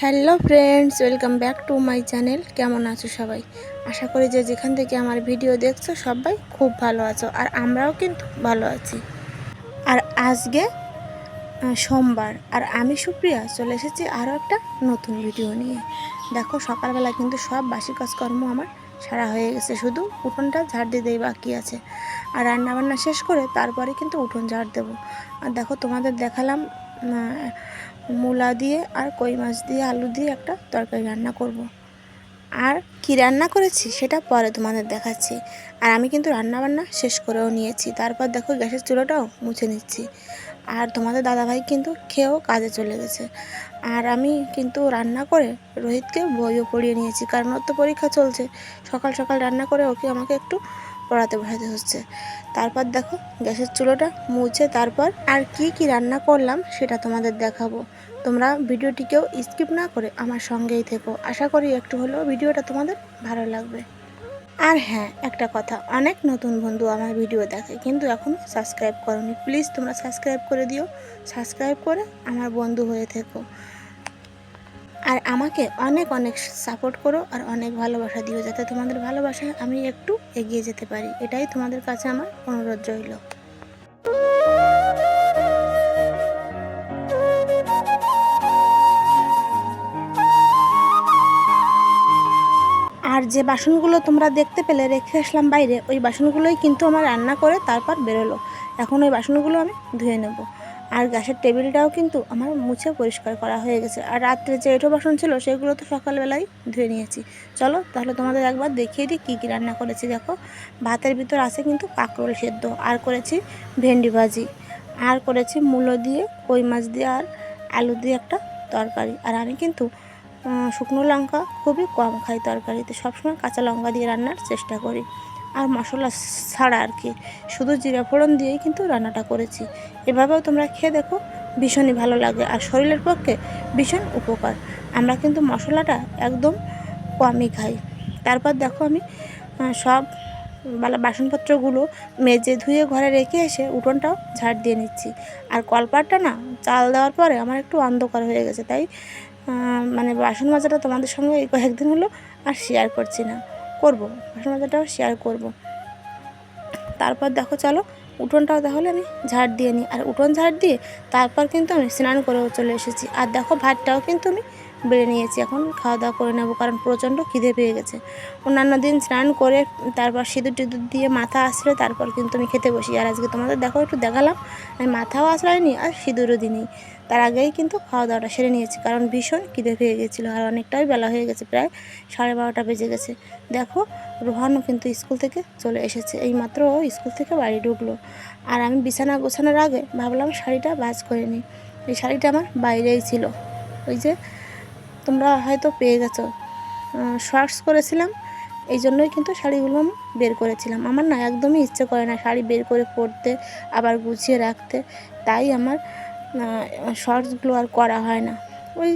Hello friends, welcome back to my channel. কেমন আছো সবাই? আশা করি যে যেখান থেকে আমার ভিডিও দেখছ সবাই খুব ভালো আছো, আর আমরাও কিন্তু ভালো আছি। আর আজকে সোমবার, আর আমি সুপ্রিয়া চলে এসেছি আরও একটা নতুন ভিডিও নিয়ে। দেখো, সকালবেলা কিন্তু সব বাসি কাজকর্ম আমার সারা হয়ে গেছে, শুধু উঠোনটা ঝাড় দিতেই বাকি আছে। আর রান্নাবান্না শেষ করে তারপরে কিন্তু উঠোন ঝাড় দেবো। আর দেখো, তোমাদের দেখালাম মূলা দিয়ে আর কই মাছ দিয়ে, আলু দিয়ে একটা তরকারি রান্না করব। আর কি রান্না করেছি সেটা পরে তোমাদের দেখাচ্ছি। আর আমি কিন্তু রান্না বান্না শেষ করেও নিয়েছি। তারপর দেখো গ্যাসের চুলোটাও মুছে নিচ্ছি। আর তোমাদের দাদাভাই কিন্তু খেয়েও কাজে চলে গেছে। আর আমি কিন্তু রান্না করে রোহিতকে বইও পড়িয়ে নিয়েছি। কারণ ওর তো পরীক্ষা চলছে। সকাল সকাল রান্না করে ওকে আমাকে একটু পড়াতে বসাতে হচ্ছে। তারপর দেখো, গ্যাসের চুলোটা মুছে তারপর আর কি কি রান্না করলাম সেটা তোমাদের দেখাবো। তোমরা ভিডিওটিকেও স্কিপ না করে আমার সঙ্গেই থেকো। আশা করি একটু হলেও ভিডিওটা তোমাদের ভালো লাগবে। আর হ্যাঁ একটা কথা, অনেক নতুন বন্ধু আমার ভিডিও দেখে, কিন্তু এখনও সাবস্ক্রাইব করনি। প্লিজ তোমরা সাবস্ক্রাইব করে দিও। সাবস্ক্রাইব করে আমার বন্ধু হয়ে থেকো। আর আমাকে অনেক অনেক সাপোর্ট করো আর অনেক ভালোবাসা দিও যাতে তোমাদের ভালোবাসায় আমি একটু এগিয়ে যেতে পারি। এটাই তোমাদের কাছে আমার অনুরোধ রইল। আর যে বাসনগুলো তোমরা দেখতে পেলে, রেখে আসলাম বাইরে, ওই বাসনগুলোই কিন্তু আমার রান্না করে তারপর বেরোলো। এখন ওই বাসনগুলো আমি ধুয়ে নেব। আর গ্যাসের টেবিলটাও কিন্তু আমার মুছে পরিষ্কার করা হয়ে গেছে। আর রাত্রে যে এঁঠো বাসন ছিল সেগুলো তো সকালবেলায় ধুয়ে নিয়েছি। চলো তাহলে তোমাদের একবার দেখিয়ে দিই কী কী রান্না করেছি, দেখো। ভাতের ভিতর আছে কিন্তু কাঁকরোল সেদ্ধ, আর করেছি ভেন্ডি ভাজি, আর করেছি মূলো দিয়ে কই মাছ দিয়ে আর আলু দিয়ে একটা তরকারি। আর আমি কিন্তু শুকনো লঙ্কা খুবই কম খাই তরকারিতে, সবসময় কাঁচা লঙ্কা দিয়ে রান্নার চেষ্টা করি। আর মশলা ছাড়া আর কি। শুধু জিরা ফোড়ন দিয়েই কিন্তু রান্নাটা করেছি। এভাবেও তোমরা খেয়ে দেখো, ভীষণই ভালো লাগে। আর শরীরের পক্ষে ভীষণ উপকার। আমরা কিন্তু মশলাটা একদম কমই খাই। তারপর দেখো আমি সব বাসনপত্রগুলো মেজে ধুয়ে ঘরে রেখে এসে উঠোনটাও ঝাড় দিয়ে নিচ্ছি। আর কলপাটটা না, চাল দেওয়ার পরে আমার একটু অন্ধকার হয়ে গেছে। তাই মানে বাসন মাজাটা তোমাদের সঙ্গে এই কয়েকদিন হলো আর শেয়ার করছি না। করব বাসন মাজাটাও শেয়ার করব। তারপর দেখো চলো, উঠোনটাও তাহলে আমি ঝাড় দিয়ে নিই। আর উঠোন ঝাড় দিয়ে তারপর কিন্তু আমি স্নান করেও চলে এসেছি। আর দেখো ভাতটাও কিন্তু আমি বেড়ে নিয়েছি, এখন খাওয়া দাওয়া করে নেব, কারণ প্রচণ্ড খিদে পেয়ে গেছে। অন্যান্য দিন স্নান করে তারপর সিঁদুর টিঁদুর দিয়ে মাথা আসলে তারপর কিন্তু আমি খেতে বসি। আর আজকে তোমাদের দেখো একটু দেখালাম, আমি মাথাও আসলাইনি আর সিঁদুরও দিইনি। তার আগেই কিন্তু খাওয়া দাওয়াটা সেরে নিয়েছি। কারণ ভীষণ খিদে পেয়ে গেছিল আর অনেকটাই বেলা হয়ে গেছে, প্রায় সাড়ে বারোটা বেজে গেছে। দেখো, রোহানও কিন্তু স্কুল থেকে চলে এসেছে। এই মাত্র স্কুল থেকে বাড়ি ঢুকলো। আর আমি বিছানা গোছানোর আগে ভাবলাম শাড়িটা বাজ করে নিই। এই শাড়িটা আমার বাইরেই ছিল। ওই যে তোমরা হয়তো পেয়ে গেছো। শর্টস করেছিলাম, এই জন্যই কিন্তু শাড়িগুলো আমি বের করেছিলাম। আমার না একদমই ইচ্ছে করে না শাড়ি বের করে পরতে, আবার গুছিয়ে রাখতে। তাই আমার শর্টসগুলো আর করা হয় না। ওই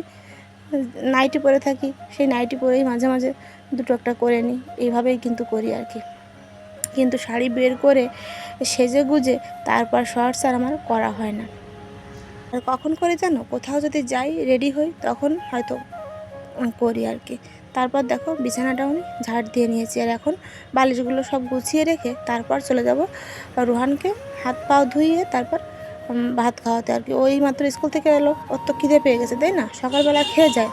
নাইটি পরে থাকি, সেই নাইটি পরেই মাঝে মাঝে দুটো একটা করে নিই। এইভাবেই কিন্তু করি আর কি। কিন্তু শাড়ি বের করে সেজে গুজে তারপর শর্টস আর আমার করা হয় না। আর কখন করে জানো? কোথাও যদি যাই রেডি হই, তখন হয়তো করি আর কি। তারপর দেখো বিছানাটাও আমি ঝাড় দিয়ে নিয়েছি। আর এখন বালিশগুলো সব গুছিয়ে রেখে তারপর চলে যাব রুহানকে হাত পাও ধুইয়ে তারপর ভাত খাওয়াতে আর কি। ওই মাত্র স্কুল থেকে এলো, ওর তো খিদে পেয়ে গেছে, তাই না? সকালবেলা খেয়ে যায়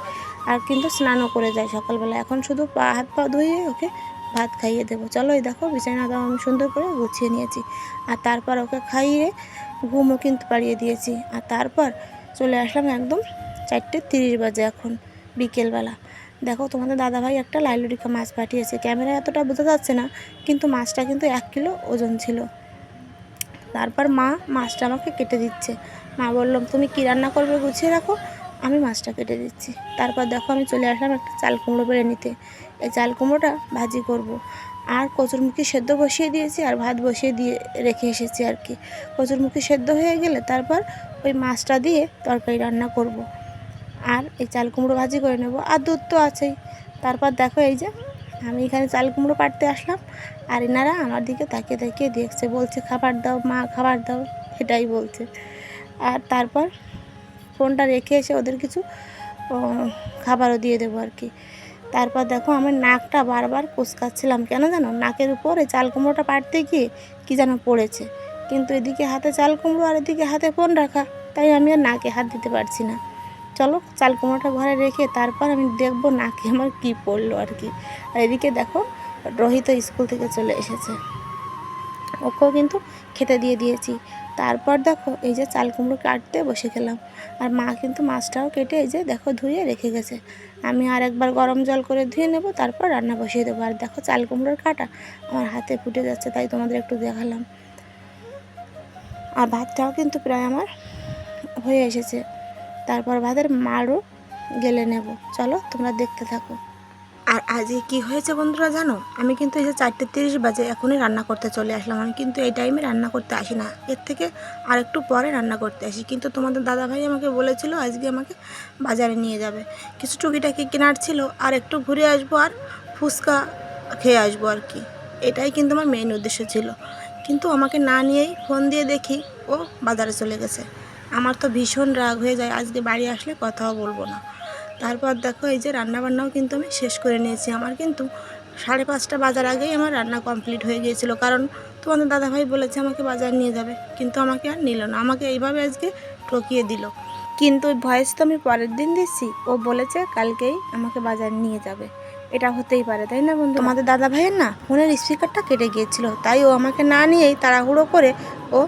আর কিন্তু স্নানও করে যায় সকালবেলা। এখন শুধু পা, হাত পা ধুইয়ে ওকে ভাত খাইয়ে দেবো। চলো এই দেখো, বিছানা দাও আমি সুন্দর করে গুছিয়ে নিয়েছি। আর তারপর ওকে খাইয়ে ঘুমও কিন্তু পাড়িয়ে দিয়েছি। আর তারপর চলে আসলাম একদম চারটে তিরিশ বাজে এখন, বিকেলবেলা। দেখো, তোমাদের দাদাভাই একটা লাইলুরিকা মাছ পাঠিয়েছে। ক্যামেরায় এতটা বোঝা যাচ্ছে না, কিন্তু মাছটা কিন্তু এক কিলো ওজন ছিল। তারপর মা মাছটা আমাকে কেটে দিচ্ছে। মা বললাম তুমি কী রান্না করবে গুছিয়ে রাখো? আমি মাছটা কেটে দিচ্ছি। তারপর দেখো আমি চলে আসলাম একটা চাল কুমড়ো বেড়ে নিতে এই চাল কুমড়োটা ভাজি করব। আর কচুরমুখী সেদ্ধ বসিয়ে দিয়েছি আর ভাত বসিয়ে দিয়ে রেখে এসেছি আর কি। কচুরমুখী সেদ্ধ হয়ে গেলে তারপর ওই মাছটা দিয়ে তরকারি রান্না করব। আর এই চাল কুমড়ো ভাজি করে নেব। আর দুধ তো আছেই। তারপর দেখো এই যে আমি এখানে চাল কুমড়ো পাড়তে আসলাম। আর এনারা আমার দিকে তাকিয়ে তাকিয়ে দেখছে, বলছে, খাবার দাও, মা, খাবার দাও। এটাই বলছে। আর তারপর ফোনটা রেখে এসে ওদের কিছু খাবারও দিয়ে দেবো আর কি। তারপর দেখো আমার নাকটা বারবার কুচকাচ্ছিলাম কেন জানো? নাকের উপরে চাল কুমড়োটা পাড়তে গিয়ে কি যেন পড়েছে। কিন্তু এদিকে হাতে চাল কুমড়ো আর এদিকে হাতে ফোন রাখা, তাই আমি আর নাকে হাত দিতে পারছি না। চলো চাল কুমড়োটা ঘরে রেখে তারপর আমি দেখব নাকে আমার কি পড়ল আর কি। আর এদিকে দেখো, রোহিত স্কুল থেকে চলে এসেছে। ওকেও কিন্তু খেতে দিয়ে দিয়েছি। তারপর দেখো, এই যে চাল কুমড়ো কাটতে বসে গেলাম। আর মা কিন্তু মাছটাও কেটে এই যে দেখো ধুয়ে রেখে গেছে। আমি আর একবার গরম জল করে ধুয়ে নেব, তারপর রান্না বসিয়ে দেবো। আর দেখো চাল কুমড়োর কাটা আমার হাতে ফুটে যাচ্ছে, তাই তোমাদের একটু দেখালাম। আর ভাতটাও কিন্তু প্রায় আমার হয়ে এসেছে। তারপর ভাতের মারও গেলে নেব। চলো, তোমরা দেখতে থাকো। আর আজকে কি হয়েছে বন্ধুরা জানো? আমি কিন্তু এই যে চারটে তিরিশ বাজে এখনই রান্না করতে চলে আসলাম। আমি কিন্তু এই টাইমে রান্না করতে আসি না। এর থেকে আর একটু পরে রান্না করতে আসি। কিন্তু তোমাদের দাদাভাই আমাকে বলেছিল আজকে আমাকে বাজারে নিয়ে যাবে। কিছু টুকিটাকি কেনার ছিল, আর একটু ঘুরে আসব আর ফুচকা খেয়ে আসব আর কি। এটাই কিন্তু আমার মেইন উদ্দেশ্য ছিল। কিন্তু আমাকে না নিয়েই ফোন দিয়ে দেখি, ও বাজারে চলে গেছে। আমার তো ভীষণ রাগ হয়ে যায়, আজকে বাড়ি আসলে কথাও বলব না। তারপর দেখো এই যে রান্নাবান্নাও কিন্তু আমি শেষ করে নিয়েছি। আমার কিন্তু সাড়ে পাঁচটা বাজার আগেই আমার রান্না কমপ্লিট হয়ে গিয়েছিল। কারণ তোমাদের দাদাভাই বলেছে আমাকে বাজার নিয়ে যাবে, কিন্তু আমাকে আর নিল না। আমাকে এইভাবে আজকে ঠকিয়ে দিল। কিন্তু ভয়েস তো আমি পরের দিন দিচ্ছি ও বলেছে কালকেই আমাকে বাজার নিয়ে যাবে। এটা হতেই পারে, তাই না বন্ধু? আমাদের দাদা ভাইয়ের না ফোনের স্পিকারটা কেটে গিয়েছিল। তাই ও আমাকে না নিয়েই তাড়াহুড়ো করে ও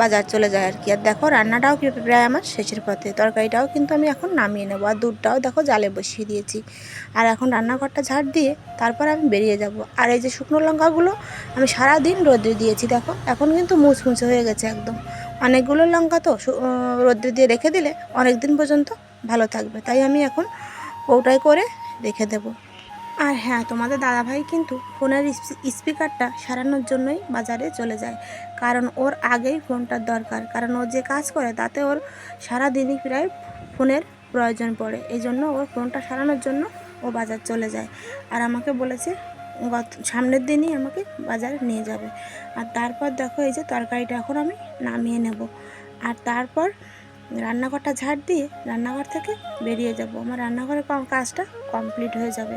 বাজার চলে যায় আর কি। আর দেখো, রান্নাটাও কি প্রায় আমার শেষের পথে। তরকারিটাও কিন্তু আমি এখন নামিয়ে নেব। আর দুধটাও দেখো জালে বসিয়ে দিয়েছি। আর এখন রান্নাঘরটা ঝাড় দিয়ে তারপর আমি বেরিয়ে যাব। আর এই যে শুকনো লঙ্কাগুলো আমি সারা দিন রোদে দিয়েছি, দেখো। এখন কিন্তু মুচমুচে হয়ে গেছে একদম। অনেকগুলো লঙ্কা তো রোদ্রে দিয়ে রেখে দিলে অনেক দিন পর্যন্ত ভালো থাকবে। তাই আমি এখন কৌটায় করে রেখে দেবো। আর হ্যাঁ তোমাদের দাদাভাই কিন্তু ফোনের স্পিকারটা সারানোর জন্যই বাজারে চলে যায়। কারণ ওর আগেই ফোনটার দরকার। কারণ ও যে কাজ করে, তাতে ওর সারাদিনই প্রায় ফোনের প্রয়োজন পড়ে। এই জন্য ওর ফোনটা সারানোর জন্য ও বাজার চলে যায়। আর আমাকে বলেছে, গত, সামনের দিনই আমাকে বাজারে নিয়ে যাবে। আর তারপর দেখো, এই যে তরকারিটা এখন আমি নামিয়ে নেব। আর তারপর রান্নাঘরটা ঝাড় দিয়ে রান্নাঘর থেকে বেরিয়ে যাব। আমার রান্নাঘরের কাজটা কমপ্লিট হয়ে যাবে।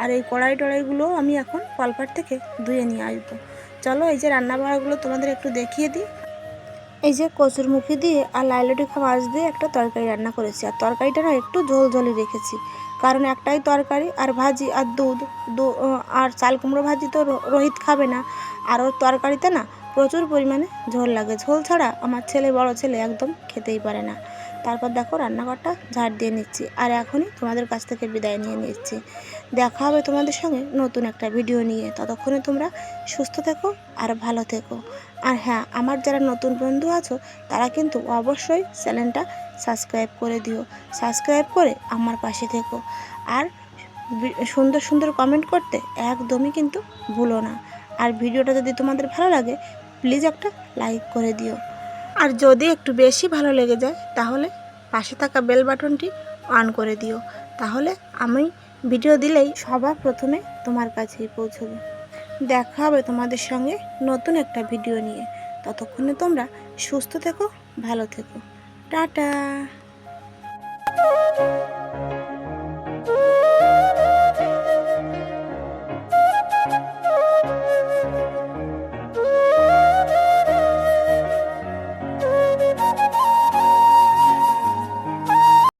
আর এই কড়াই টড়াইগুলো আমি এখন কলপাট থেকে ধুয়ে নিয়ে আসব। চলো এই যে রান্না বাড়াগুলো তোমাদের একটু দেখিয়ে দিই। এই যে কচুর মুখি দিয়ে আর লাইলটিখা মাছ দিয়ে একটা তরকারি রান্না করেছি। আর তরকারিটা না একটু ঝোল ঝোলে রেখেছি। কারণ একটাই তরকারি আর ভাজি আর দুধ আর চাল কুমড়ো ভাজি তো রোহিত খাবে না। আর ওর তরকারিতে না প্রচুর পরিমাণে ঝোল লাগে। ঝোল ছাড়া আমার ছেলে, বড় ছেলে একদম খেতেই পারে না। তারপর দেখো রান্নাঘরটা ঝাড় দিয়ে নিচ্ছি। আর এখনই তোমাদের কাছ থেকে বিদায় নিয়ে নিচ্ছি। দেখা হবে তোমাদের সঙ্গে নতুন একটা ভিডিও নিয়ে। ততক্ষণে তোমরা সুস্থ থেকো আর ভালো থেকো। আর হ্যাঁ আমার যারা নতুন বন্ধু আছো, তারা কিন্তু অবশ্যই চ্যানেলটা সাবস্ক্রাইব করে দিও। সাবস্ক্রাইব করে আমার পাশে থেকো। আর সুন্দর সুন্দর কমেন্ট করতে একদমই কিন্তু ভুলো না। আর ভিডিওটা যদি তোমাদের ভালো লাগে প্লিজ একটা লাইক করে দিও। আর যদি একটু বেশি ভালো লেগে যায়, তাহলে পাশে থাকা বেল বাটনটি অন করে দিও। তাহলে আমি ভিডিও দিলেই সবার প্রথমে তোমার কাছেই পৌঁছবে। দেখা হবে তোমাদের সঙ্গে নতুন একটা ভিডিও নিয়ে। ততক্ষণে তোমরা সুস্থ থেকো, ভালো থেকো। টাটা!